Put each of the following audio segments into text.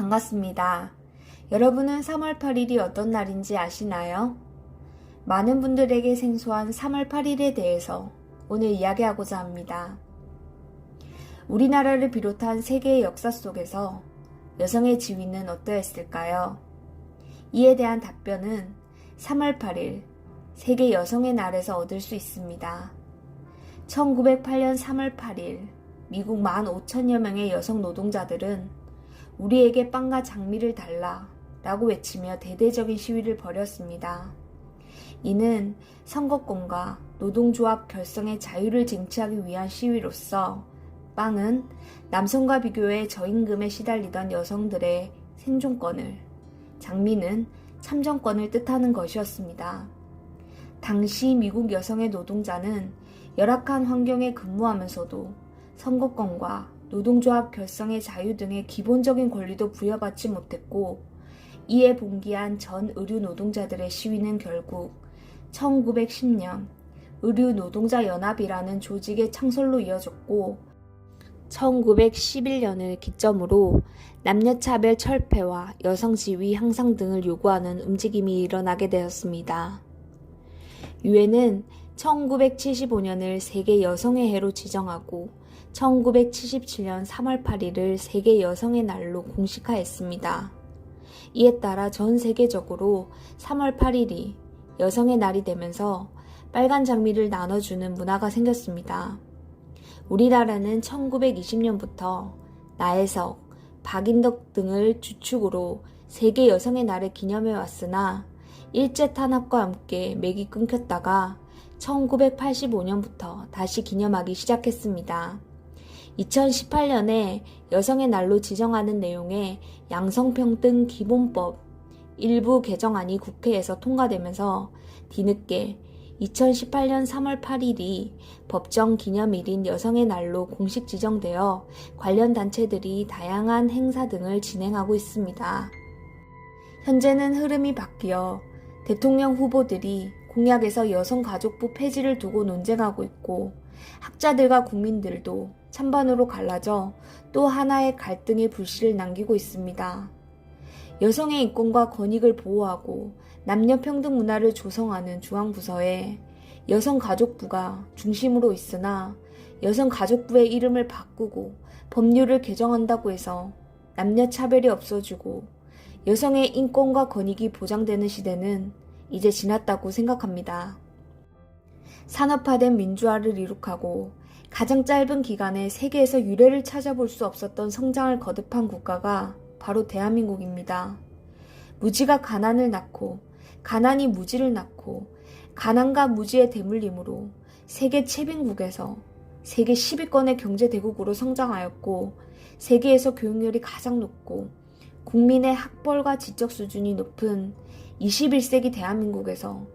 반갑습니다. 여러분은 3월 8일이 어떤 날인지 아시나요? 많은 분들에게 생소한 3월 8일에 대해서 오늘 이야기하고자 합니다. 우리나라를 비롯한 세계의 역사 속에서 여성의 지위는 어떠했을까요? 이에 대한 답변은 3월 8일 세계 여성의 날에서 얻을 수 있습니다. 1908년 3월 8일 미국 15,000여 명의 여성 노동자들은 우리에게 빵과 장미를 달라 라고 외치며 대대적인 시위를 벌였습니다. 이는 선거권과 노동조합 결성의 자유를 쟁취하기 위한 시위로서 빵은 남성과 비교해 저임금에 시달리던 여성들의 생존권을, 장미는 참정권을 뜻하는 것이었습니다. 당시 미국 여성의 노동자는 열악한 환경에 근무하면서도 선거권과 노동조합 결성의 자유 등의 기본적인 권리도 부여받지 못했고 이에 봉기한 전 의류 노동자들의 시위는 결국 1910년 의류 노동자 연합이라는 조직의 창설로 이어졌고 1911년을 기점으로 남녀차별 철폐와 여성 지위 향상 등을 요구하는 움직임이 일어나게 되었습니다. 유엔은 1975년을 세계 여성의 해로 지정하고 1977년 3월 8일을 세계 여성의 날로 공식화했습니다. 이에 따라 전 세계적으로 3월 8일이 여성의 날이 되면서 빨간 장미를 나눠주는 문화가 생겼습니다. 우리나라는 1920년부터 나혜석, 박인덕 등을 주축으로 세계 여성의 날을 기념해 왔으나 일제 탄압과 함께 맥이 끊겼다가 1985년부터 다시 기념하기 시작했습니다. 2018년에 여성의 날로 지정하는 내용의 양성평등 기본법 일부 개정안이 국회에서 통과되면서 뒤늦게 2018년 3월 8일이 법정 기념일인 여성의 날로 공식 지정되어 관련 단체들이 다양한 행사 등을 진행하고 있습니다. 현재는 흐름이 바뀌어 대통령 후보들이 공약에서 여성가족부 폐지를 두고 논쟁하고 있고 학자들과 국민들도 찬반으로 갈라져 또 하나의 갈등의 불씨를 남기고 있습니다. 여성의 인권과 권익을 보호하고 남녀 평등 문화를 조성하는 중앙부서에 여성가족부가 중심으로 있으나 여성가족부의 이름을 바꾸고 법률을 개정한다고 해서 남녀 차별이 없어지고 여성의 인권과 권익이 보장되는 시대는 이제 지났다고 생각합니다. 산업화된 민주화를 이룩하고 가장 짧은 기간에 세계에서 유례를 찾아볼 수 없었던 성장을 거듭한 국가가 바로 대한민국입니다. 무지가 가난을 낳고 가난이 무지를 낳고 가난과 무지의 대물림으로 세계 채빈국에서 세계 10위권의 경제대국으로 성장하였고 세계에서 교육열이 가장 높고 국민의 학벌과 지적 수준이 높은 21세기 대한민국에서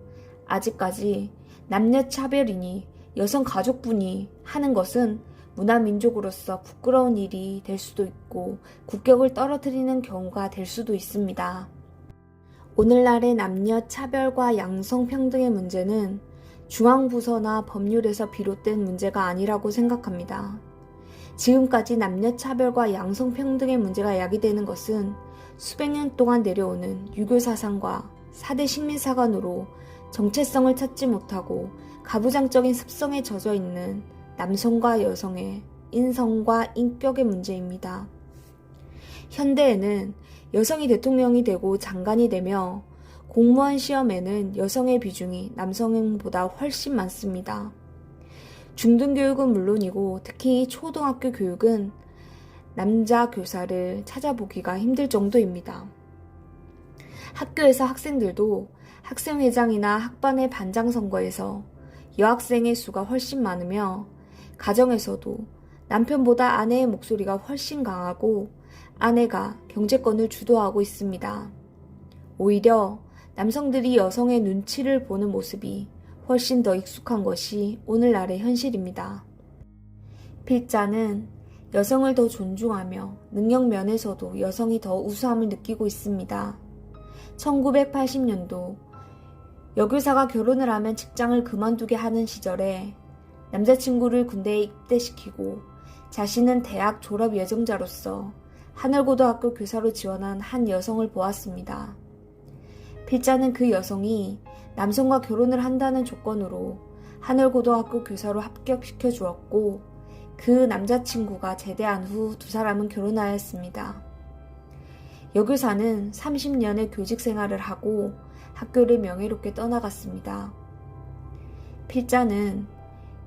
아직까지 남녀 차별이니 여성 가족분이 하는 것은 문화민족으로서 부끄러운 일이 될 수도 있고 국격을 떨어뜨리는 경우가 될 수도 있습니다. 오늘날의 남녀 차별과 양성평등의 문제는 중앙부서나 법률에서 비롯된 문제가 아니라고 생각합니다. 지금까지 남녀 차별과 양성평등의 문제가 야기되는 것은 수백 년 동안 내려오는 유교 사상과 4대 식민사관으로 정체성을 찾지 못하고 가부장적인 습성에 젖어 있는 남성과 여성의 인성과 인격의 문제입니다. 현대에는 여성이 대통령이 되고 장관이 되며 공무원 시험에는 여성의 비중이 남성보다 훨씬 많습니다. 중등교육은 물론이고 특히 초등학교 교육은 남자 교사를 찾아보기가 힘들 정도입니다. 학교에서 학생들도 학생회장이나 학반의 반장 선거에서 여학생의 수가 훨씬 많으며 가정에서도 남편보다 아내의 목소리가 훨씬 강하고 아내가 경제권을 주도하고 있습니다. 오히려 남성들이 여성의 눈치를 보는 모습이 훨씬 더 익숙한 것이 오늘날의 현실입니다. 필자는 여성을 더 존중하며 능력 면에서도 여성이 더 우수함을 느끼고 있습니다. 1980년도 여교사가 결혼을 하면 직장을 그만두게 하는 시절에 남자친구를 군대에 입대시키고 자신은 대학 졸업 예정자로서 하늘고등학교 교사로 지원한 한 여성을 보았습니다. 필자는 그 여성이 남성과 결혼을 한다는 조건으로 하늘고등학교 교사로 합격시켜 주었고 그 남자친구가 제대한 후 두 사람은 결혼하였습니다. 여교사는 30년의 교직 생활을 하고 학교를 명예롭게 떠나갔습니다. 필자는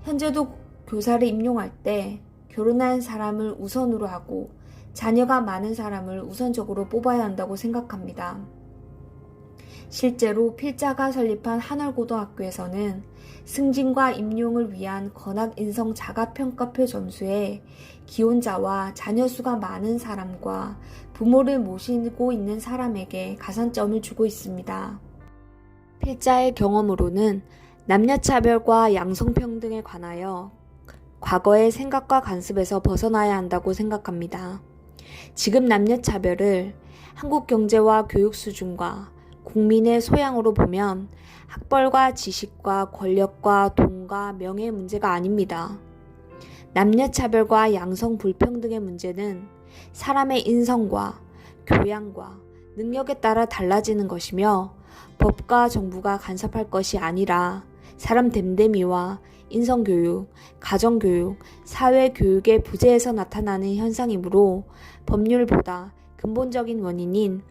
현재도 교사를 임용할 때 결혼한 사람을 우선으로 하고 자녀가 많은 사람을 우선적으로 뽑아야 한다고 생각합니다. 실제로 필자가 설립한 한월고등학교에서는 승진과 임용을 위한 건학 인성 자가평가표 점수에 기혼자와 자녀 수가 많은 사람과 부모를 모시고 있는 사람에게 가산점을 주고 있습니다. 필자의 경험으로는 남녀차별과 양성평등에 관하여 과거의 생각과 관습에서 벗어나야 한다고 생각합니다. 지금 남녀차별을 한국 경제와 교육 수준과 국민의 소양으로 보면 학벌과 지식과 권력과 돈과 명예 문제가 아닙니다. 남녀차별과 양성 불평등의 문제는 사람의 인성과 교양과 능력에 따라 달라지는 것이며 법과 정부가 간섭할 것이 아니라 사람 됨됨이와 인성교육, 가정교육, 사회교육의 부재에서 나타나는 현상이므로 법률보다 근본적인 원인인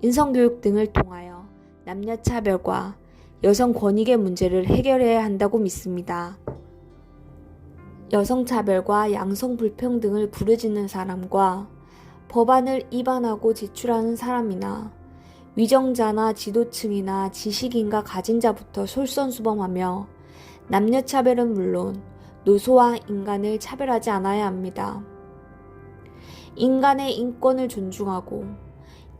인성교육 등을 통하여 남녀차별과 여성 권익의 문제를 해결해야 한다고 믿습니다. 여성차별과 양성불평등을 부르짖는 사람과 법안을 위반하고 제출하는 사람이나 위정자나 지도층이나 지식인과 가진 자부터 솔선수범하며 남녀차별은 물론 노소와 인간을 차별하지 않아야 합니다. 인간의 인권을 존중하고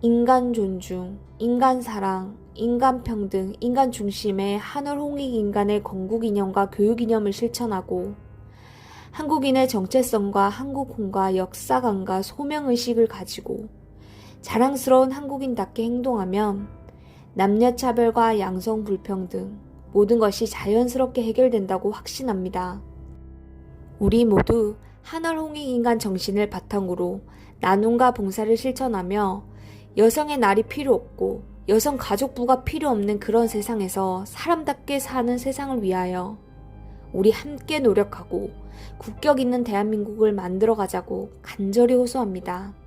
인간 존중, 인간 사랑, 인간 평등, 인간 중심의 하늘 홍익 인간의 건국 이념과 교육 이념을 실천하고 한국인의 정체성과 한국혼과 역사관과 소명의식을 가지고 자랑스러운 한국인답게 행동하면 남녀 차별과 양성 불평등 모든 것이 자연스럽게 해결된다고 확신합니다. 우리 모두 하늘 홍익 인간 정신을 바탕으로 나눔과 봉사를 실천하며 여성의 날이 필요 없고 여성 가족부가 필요 없는 그런 세상에서 사람답게 사는 세상을 위하여 우리 함께 노력하고 국격 있는 대한민국을 만들어 가자고 간절히 호소합니다.